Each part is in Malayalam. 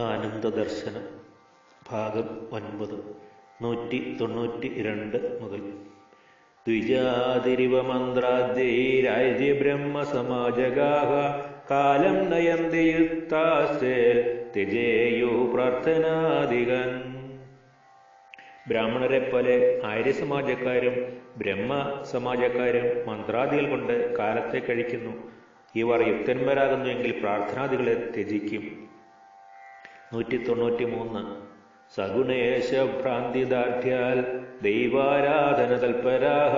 ആനന്ദദർശനം. ഭാഗം ഒൻപത്. നൂറ്റി തൊണ്ണൂറ്റി രണ്ട് മുതൽ. ദ്വിജാതിരിവ മന്ത്രാദ്യൈരാജ്യ ബ്രഹ്മസമാജഗാഹ. കാലം നയന്തി യുക്താസ്തേൽ തിജേയു പ്രാർത്ഥനാദികൻ ബ്രാഹ്മണരെ പോലെ ആര്യ സമാജക്കാരും ബ്രഹ്മ സമാജക്കാരും മന്ത്രാദികൾ കൊണ്ട് കാലത്തെ കഴിക്കുന്നു. ഇവർ യുക്തന്മാരാകുന്നുവെങ്കിൽ പ്രാർത്ഥനാദികളെ ത്യജിക്കും. നൂറ്റി തൊണ്ണൂറ്റി മൂന്ന് സഗുണേശഭ്രാന്തിദാർഢ്യാൽ ദൈവാരാധന തൽപരാഹ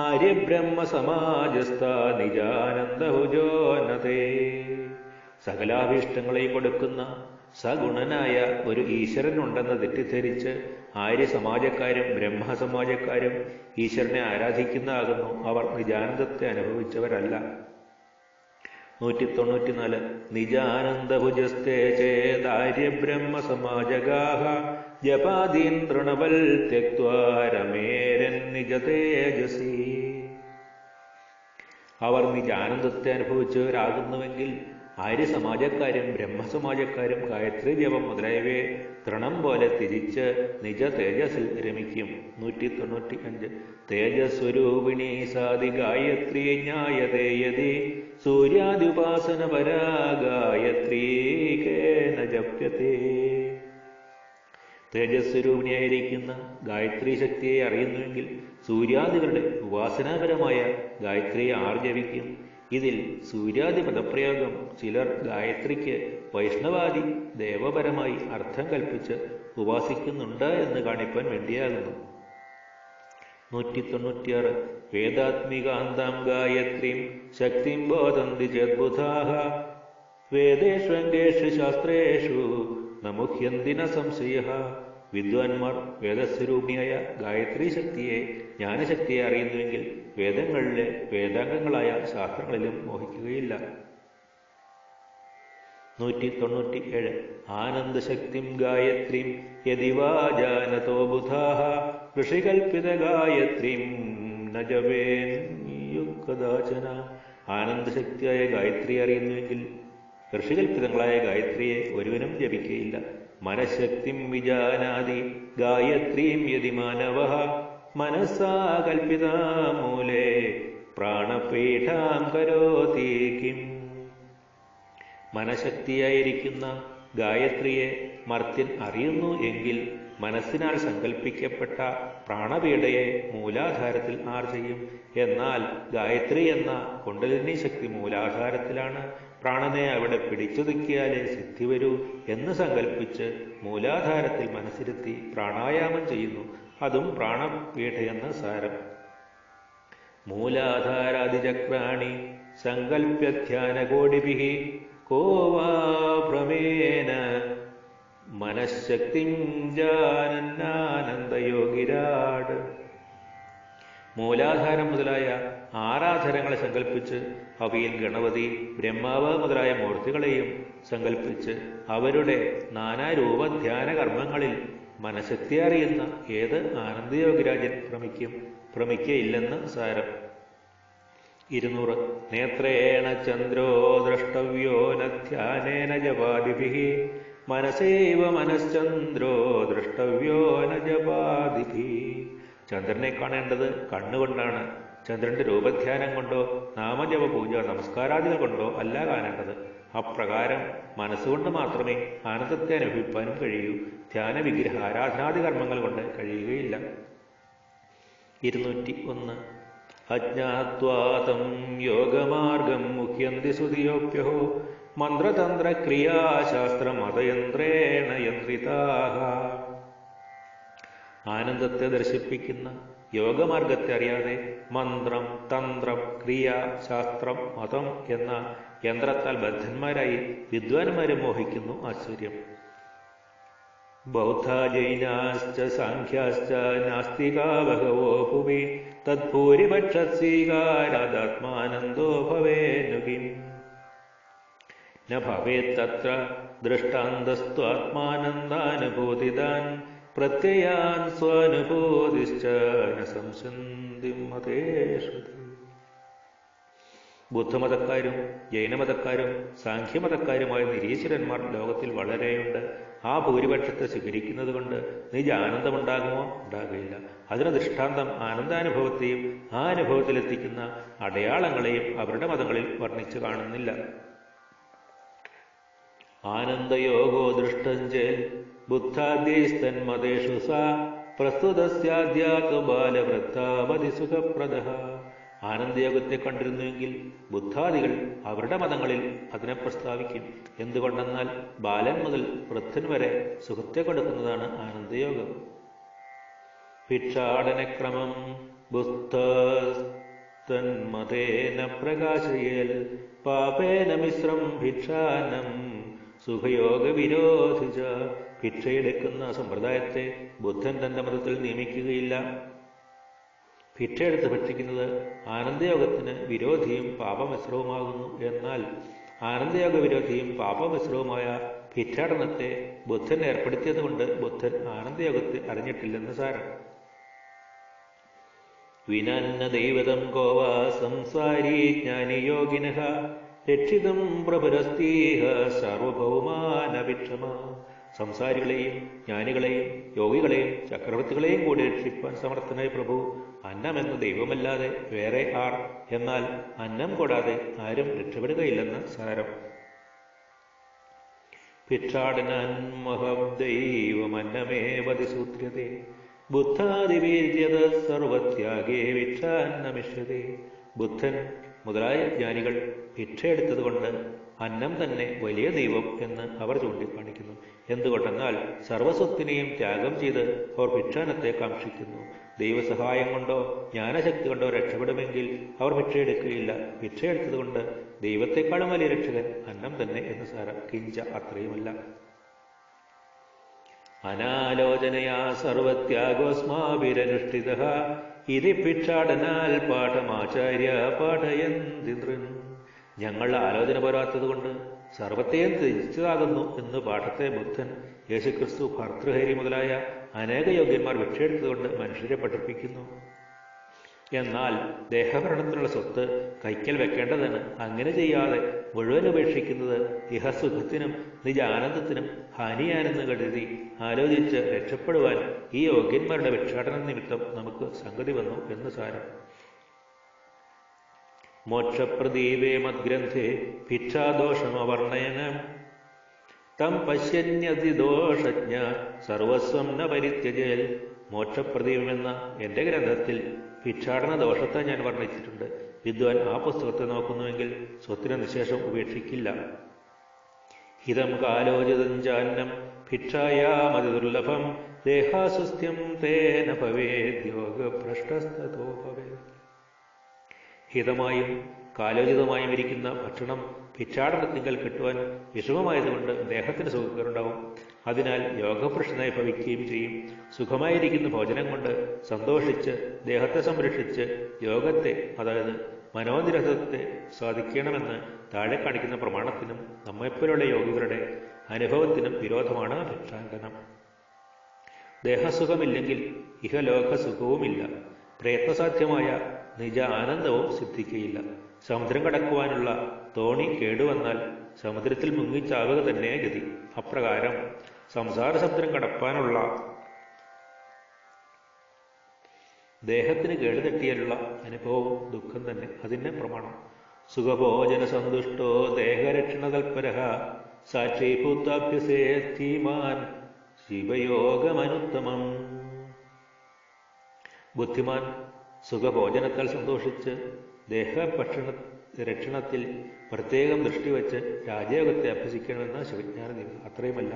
ആര്യബ്രഹ്മ സമാജസ്ഥ നിജാനന്ദഭുജോന്നതേ സകലാഭീഷ്ടങ്ങളെയും കൊടുക്കുന്ന സഗുണനായ ഒരു ഈശ്വരനുണ്ടെന്ന് തെറ്റിദ്ധരിച്ച് ആര്യ സമാജക്കാരും ബ്രഹ്മസമാജക്കാരും ഈശ്വരനെ ആരാധിക്കുന്നതാകുന്നു. അവർ നിജാനന്ദത്തെ അനുഭവിച്ചവരല്ല. നൂറ്റി തൊണ്ണൂറ്റിനാല് നിജാനന്ദഭുജസ്തേ ചേതാര്യബ്രഹ്മ സമാജഗാഹ ജപാദീൻ തൃണവൽ തെക്വാരമേരൻ നിജ തേജസി. അവർ നിജാനന്ദത്തെ അനുഭവിച്ചവരാകുന്നുവെങ്കിൽ ആര്യസമാജക്കാരും ബ്രഹ്മസമാജക്കാരും ഗായത്രി ജപം മുതലായവയെ തൃണം പോലെ തിരിച്ച് നിജ തേജസ്സിൽ രമിക്കും. നൂറ്റി തൊണ്ണൂറ്റി അഞ്ച് തേജസ്വരൂപിണി സാധി ഗായത്രി ജ്ഞായതേയതി സൂര്യാദ്യുപാസന പരാ ഗായത്രീ കേന ജപ്യത്തെ. തേജസ്വരൂപിണിയായിരിക്കുന്ന ഗായത്രി ശക്തിയെ അറിയുന്നുവെങ്കിൽ സൂര്യാദികളുടെ ഉപാസനാപരമായ ഗായത്രിയെ ആർജവിക്കും. ഇതിൽ സൂര്യാദി പദപ്രയോഗം ചിലർ ഗായത്രിക്ക് വൈഷ്ണവാദി ദേവപരമായി അർത്ഥം കൽപ്പിച്ച് ഉപാസിക്കുന്നുണ്ട് എന്ന് കാണിപ്പാൻ വേണ്ടിയാകുന്നു. നൂറ്റി തൊണ്ണൂറ്റിയാറ് വേദാത്മികാന്താം ഗായത്രീം ശക്തിം ബോധന്തി ചേദ്ബുധാഹ വേദേഷ്വംഗേഷു ശാസ്ത്രേഷു നമുഹ്യന്തിന സംശയ. വിദ്വാൻമാർ വേദസ്വരൂപിണിയായ ഗായത്രി ശക്തിയെ ജ്ഞാനശക്തിയെ അറിയുന്നുവെങ്കിൽ വേദങ്ങളിലെ വേദാംഗങ്ങളായ ശാസ്ത്രങ്ങളിലും മോഹിക്കുകയില്ല. നൂറ്റി തൊണ്ണൂറ്റി ഏഴ് ആനന്ദശക്തിം ഗായത്രീം യതിവാജാനതോ ബുധാഹ ഋഷികൽപ്പിത ഗായത്രീം നജവേന്യുക്കദാചന ആനന്ദശക്തിയായ ഗായത്രി അറിയുന്നുവെങ്കിൽ ഋഷികൽപ്പിതങ്ങളായ ഗായത്രിയെ ഒരുവനും ജപിക്കുകയില്ല മനഃശക്തിം വിജാനാതി ഗായത്രീം യതി മാനവ. മനസ്സാ കൽപ്പിതാമൂലേ പ്രാണപീഠാം കരോതി കിം. മനഃശക്തിയായിരിക്കുന്ന ഗായത്രിയെ മർത്യൻ അറിയുന്നു എങ്കിൽ മനസ്സിനാൽ സങ്കല്പിക്കപ്പെട്ട പ്രാണപീഠയെ മൂലാധാരത്തിൽ ആർ ചെയ്യും എന്നാൽ ഗായത്രി എന്ന കുണ്ടലിനി ശക്തി മൂലാധാരത്തിലാണ്. പ്രാണനെ അവിടെ പിടിച്ചൊതുക്കിയാലേ സിദ്ധി വരൂ എന്ന് സങ്കല്പിച്ച് മൂലാധാരത്തിൽ മനസ്സിരുത്തി പ്രാണായാമം ചെയ്യുന്നു. അതും പ്രാണപീഠയെന്ന സാരം. മൂലാധാരാദിചക്രാണി സങ്കല്പ്യധ്യാനകോടിഭി കോവാ ഭ്രമേന മനഃശക്തിം ജാനന്നാനന്ദയോഗിരാട് മൂലാധാരം മുതലായ ആരാധനങ്ങളെ സങ്കല്പിച്ച് അവയിൽ ഗണപതി ബ്രഹ്മാവ് മുതലായ മൂർത്തികളെയും സങ്കല്പിച്ച് അവരുടെ നാനാരൂപ ധ്യാന കർമ്മങ്ങളിൽ മനഃശക്തി അറിയുന്ന ഏത് ആനന്ദയോഗിരാജൻ ഭ്രമിക്കും? ഭ്രമിക്കയില്ലെന്ന് സാരം. ഇരുന്നൂറ്. നേത്രേണ ചന്ദ്രോ ദ്രഷ്ടവ്യോ നധ്യാനേന ജപാദിഭി മനസൈവ മനശ്ചന്ദ്രോ ദ്രഷ്ടവ്യോ നജപാദിഭി ജപാദിഭി ചന്ദ്രനെ കാണേണ്ടത് കണ്ണുകൊണ്ടാണ്. ചന്ദ്രന്റെ രൂപധ്യാനം കൊണ്ടോ നാമജപ പൂജ നമസ്കാരാദികൾ കൊണ്ടോ അല്ല കാണേണ്ടത്. അപ്രകാരം മനസ്സുകൊണ്ട് മാത്രമേ ആനന്ദത്തെ അനുഭവിപ്പാനും കഴിയൂ. ധ്യാന വിഗ്രഹ ആരാധനാദി കർമ്മങ്ങൾ കൊണ്ട് കഴിയുകയില്ല. ഇരുന്നൂറ്റി ഒന്ന്. അജ്ഞാത്വാതം യോഗമാർഗം മുഹ്യന്തി സുതിയോപ്യോ മന്ത്രതന്ത്രക്രിയാശാസ്ത്രമതയന്ത്രേണ യന്ത്രിതാഹ. ആനന്ദത്തെ ദർശിപ്പിക്കുന്ന യോഗമാർഗത്തെ അറിയാതെ മന്ത്രം തന്ത്രം ക്രിയ ശാസ്ത്രം മതം എന്ന യന്ത്രത്താൽ ബദ്ധന്മാരായി വിദ്വാൻമാരെ മോഹിക്കുന്നു ആശ്ചര്യം. ബൗദ്ധ ജൈനാശ്ച സാഖ്യാശ്ച നാസ്തികാ ബഹവോ ഭുവി തദ്ഭൂരിപക്ഷസ്വീകാരാദാത്മാനന്ദോ ഭവേനുകിം ന ഭവേത്തത്ര ദൃഷ്ടാന്തസ്ത്വാത്മാനന്ദാനുഭൂതിദാൻ പ്രത്യയാൻ സ്വാനുഭൂതിശ്ച ന മതേഷു ബുദ്ധമതക്കാരും ജൈനമതക്കാരും സാഖ്യമതക്കാരുമായ നിരീശ്വരന്മാർ ലോകത്തിൽ വളരെയുണ്ട്. ആ ഭൂരിപക്ഷത്തെ സ്വീകരിക്കുന്നത് കൊണ്ട് നിജ ആനന്ദമുണ്ടാകുമോ? ഉണ്ടാകുകയില്ല. അതിന് ദൃഷ്ടാന്തം ആനന്ദാനുഭവത്തെയും ആ അനുഭവത്തിലെത്തിക്കുന്ന അടയാളങ്ങളെയും അവരുടെ മതങ്ങളിൽ വർണിച്ചു കാണുന്നില്ല. ആനന്ദയോഗോ ദൃഷ്ടഞ്ചേൽ ബുദ്ധാദ്യൈസ്തന്മതേഷു സാ പ്രസ്തുതസ്യാദ്യാത്തു ബാലവൃത്താവധി സുഖപ്രദ ആനന്ദയോഗത്തെ കണ്ടിരുന്നുവെങ്കിൽ ബുദ്ധാദികൾ അവരുടെ മതങ്ങളിൽ അതിനെ പ്രസ്താവിക്കും. എന്തുകൊണ്ടെന്നാൽ ബാലൻ മുതൽ വൃദ്ധൻ വരെ സുഖത്തെ കൊടുക്കുന്നതാണ് ആനന്ദയോഗം. ഭിക്ഷാടനക്രമം ബുദ്ധന്മതേന പ്രകാശയേൽ പാപേന മിശ്രം ഭിക്ഷാനം സുഖയോഗ വിരോധിച്ച ഭിക്ഷയെടുക്കുന്ന സമ്പ്രദായത്തെ ബുദ്ധൻ തന്റെ മതത്തിൽ നിയമിക്കുകയില്ല. ഭിക്ഷയെടുത്ത് ഭക്ഷിക്കുന്നത് ആനന്ദയോഗത്തിന് വിരോധിയും പാപമിശ്രവുമാകുന്നു എന്നാൽ ആനന്ദയോഗ വിരോധിയും പാപമിശ്രവുമായ ഭിക്ഷാടനത്തെ ബുദ്ധൻ ഏർപ്പെടുത്തിയതുകൊണ്ട് ബുദ്ധൻ ആനന്ദയോഗത്തെ അറിഞ്ഞിട്ടില്ലെന്ന് സാരം. വിനന്ന ദൈവതം ഗോവാ സംസാരി ജ്ഞാനിയോഗിന രക്ഷിതം പ്രഭുരസ്തീഹ സാർവഭൗമാനഭിക്ഷമ സംസാരികളെയും ജ്ഞാനികളെയും യോഗികളെയും ചക്രവർത്തികളെയും കൂടി രക്ഷിപ്പാൻ സമർത്ഥനായ പ്രഭു. അന്നം എന്ന ദൈവമല്ലാതെ വേറെ ആർ എന്നാൽ അന്നം കൂടാതെ ആരും രക്ഷപ്പെടുകയില്ലെന്ന് സാരം. ഭിക്ഷാടനാൻമഹദൈവമന്നമേവതി സൂത്രത്തെ ബുദ്ധാതിവീര്യത സർവത്യാഗേ ഭിക്ഷാന്നമിഷ്യതേ. ബുദ്ധൻ മുതലായ ജ്ഞാനികൾ ഭിക്ഷയെടുത്തതുകൊണ്ട് അന്നം തന്നെ വലിയ ദൈവം എന്ന് അവർ ചൂണ്ടിക്കാണിക്കുന്നു. എന്തുകൊണ്ടെന്നാൽ സർവസ്വത്തിനെയും ത്യാഗം ചെയ്ത് അവർ ഭിക്ഷാനത്തെ കാക്ഷിക്കുന്നു. ദൈവസഹായം കൊണ്ടോ ജ്ഞാനശക്തി കൊണ്ടോ രക്ഷപ്പെടുമെങ്കിൽ അവർ ഭിക്ഷയെടുക്കുകയില്ല. ഭിക്ഷയെടുത്തതുകൊണ്ട് ദൈവത്തെക്കാളും വലിയ രക്ഷകൻ അന്നം തന്നെ എന്ന് സാരം കിഞ്ച അത്രയുമല്ല. അനാലോചനയാ സർവത്യാഗോസ്മാവിരനുഷ്ഠിത ഇതി ഭിക്ഷാടനാൽ പാഠമാചാര്യ പാഠയന്തി നൃൻ ആലോചന പോരാത്തതുകൊണ്ട് സർവത്തെയും ത്യജിച്ചതാകുന്നു എന്ന് പാഠത്തെ ബുദ്ധൻ യേശുക്രിസ്തു ഭർത്തൃഹരി മുതലായ അനേക യോഗ്യന്മാർ ഭിക്ഷയെടുത്തുകൊണ്ട് മനുഷ്യരെ പഠിപ്പിക്കുന്നു. എന്നാൽ ദേഹഭരണത്തിനുള്ള സ്വത്ത് കൈക്കൽ വെക്കേണ്ടതാണ്. അങ്ങനെ ചെയ്യാതെ മുഴുവൻ ഉപേക്ഷിക്കുന്നത് ഇഹസുഖത്തിനും നിജ ആനന്ദത്തിനും ഹാനിയാനെന്ന് കരുതി ആലോചിച്ച് രക്ഷപ്പെടുവാൻ ഈ യോഗ്യന്മാരുടെ ഭിക്ഷാടന നിമിത്തം നമുക്ക് സംഗതി വന്നു എന്ന് സാരം. മോക്ഷപ്രദീപേ മദ്ഗ്രന്ഥേ ഭിക്ഷാദോഷമവർണയനം തം പശ്യന്യതിദോഷജ്ഞ സർവസ്വം ന പരിത്യജയൽ മോക്ഷപ്രദീപമെന്ന എന്റെ ഗ്രന്ഥത്തിൽ ഭിക്ഷാടന ദോഷത്തെ ഞാൻ വർണിച്ചിട്ടുണ്ട്. വിദ്വാൻ ആ പുസ്തകത്തെ നോക്കുന്നുവെങ്കിൽ സ്വത്തിന് നിശേഷം ഉപേക്ഷിക്കില്ല. ഹിതം കാലോചിതം ചാന്നം ഭിക്ഷായാമതി ദുർലഭം. ദേഹാസ്വസ്ഥ്യം തേന ഭവേദ്യോഗഭ്രഷ്ടസ്തോ ഭവേത്. ഹിതമായും കാലോചിതമായും ഇരിക്കുന്ന ഭക്ഷണം ഭിക്ഷാടനത്തിങ്കൽ കിട്ടുവാൻ വിഷമമായതുകൊണ്ട് ദേഹത്തിന് സുഖങ്ങളുണ്ടാവും അതിനാൽ യോഗപുരുഷനായി ഭവിക്കുകയും ചെയ്യും. സുഖമായിരിക്കുന്ന ഭോജനം കൊണ്ട് സന്തോഷിച്ച് ദേഹത്തെ സംരക്ഷിച്ച് യോഗത്തെ അതായത് മനോനിരഹത്തെ സാധിക്കണമെന്ന് താഴെ കാണിക്കുന്ന പ്രമാണത്തിനും നമ്മെപ്പോലുള്ള യോഗികളുടെ അനുഭവത്തിനും വിരോധമാണ് ഭിക്ഷാങ്കനം ദേഹസുഖമില്ലെങ്കിൽ ഇഹലോകസുഖവുമില്ല. പ്രയത്നസാധ്യമായ നിജ ആനന്ദവും സിദ്ധിക്കുകയില്ല സമുദ്രം കടക്കുവാനുള്ള തോണി കേടുവന്നാൽ സമുദ്രത്തിൽ മുങ്ങിച്ചാവുക തന്നെ ഗതി. അപ്രകാരം സംസാര സമുദ്രം കടപ്പാനുള്ള ദേഹത്തിന് കേടുതട്ടിയാലുള്ള അനുഭവവും ദുഃഖം തന്നെ. അതിന്റെ പ്രമാണം. സുഖഭോജന സന്തുഷ്ടോ ദേഹരക്ഷണ തൽപര സാക്ഷിഭൂത്താഭ്യസേമാൻ ശിവയോഗമനുത്തമം. ബുദ്ധിമാൻ സുഖഭോജനത്താൽ സന്തോഷിച്ച് ദേഹഭക്ഷണ രക്ഷണത്തിൽ പ്രത്യേകം ദൃഷ്ടി വെച്ച് രാജയോഗത്തെ അഭ്യസിക്കണമെന്ന ശിവജ്ഞാന അത്രയുമല്ല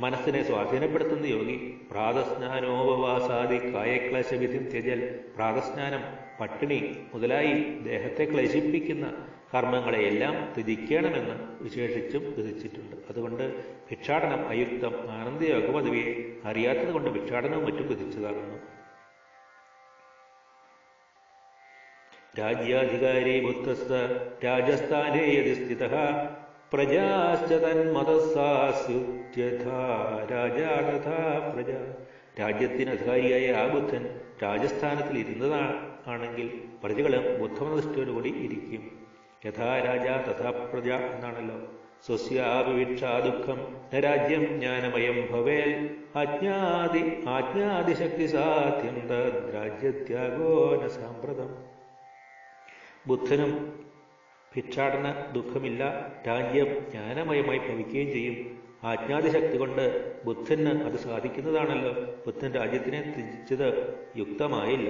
മനസ്സിനെ സ്വാധീനപ്പെടുത്തുന്ന യോഗി പ്രാതസ്നാനോപവാസാദി കായക്ലേശവിധി ത്യജൽ പ്രാതസ്നാനം പട്ടിണി മുതലായി ദേഹത്തെ ക്ലേശിപ്പിക്കുന്ന കർമ്മങ്ങളെയെല്ലാം ത്യജിക്കണമെന്ന് വിശേഷിച്ചും വിധിച്ചിട്ടുണ്ട് അതുകൊണ്ട് ഭിക്ഷാടനം അയുക്തം ആനന്ദയോഗ പദവിയെ അറിയാത്തത് കൊണ്ട് ഭിക്ഷാടനവും മറ്റും വിധിച്ചതാകുന്നു. രാജ്യാധികാരി ബുദ്ധസ്ഥ രാജസ്ഥാനേ യതി സ്ഥിത. പ്രജാശ്ച തന്മതസ്സാസ്യുത്യഥാ. രാജാ തഥാ പ്രജ. രാജ്യത്തിന് അധികാരിയായ ആ ബുദ്ധൻ രാജസ്ഥാനത്തിൽ ഇരുന്നതാണ് ആണെങ്കിൽ പ്രജകളും ബുദ്ധമതനിഷ്ഠയോടുകൂടി ഇരിക്കും. യഥാ രാജ തഥാ പ്രജ എന്നാണല്ലോ. സ്വസ്യാപവിക്ഷാ ദുഃഖം ന രാജ്യം ജ്ഞാനമയം ഭവേൽ. അജ്ഞാതി ആജ്ഞാതിശക്തി സാധ്യം തദ്രാജ്യത്യാഗോ ന സാമ്പ്രതം. ബുദ്ധനും ഭിക്ഷാടന ദുഃഖമില്ല രാജ്യം ജ്ഞാനമയമായി ഭവിക്കുകയും ചെയ്യും. ആജ്ഞാതിശക്തി കൊണ്ട് ബുദ്ധന് അത് സാധിക്കുന്നതാണല്ലോ. ബുദ്ധൻ രാജ്യത്തിനെ ത്യജിച്ചത് യുക്തമായില്ല.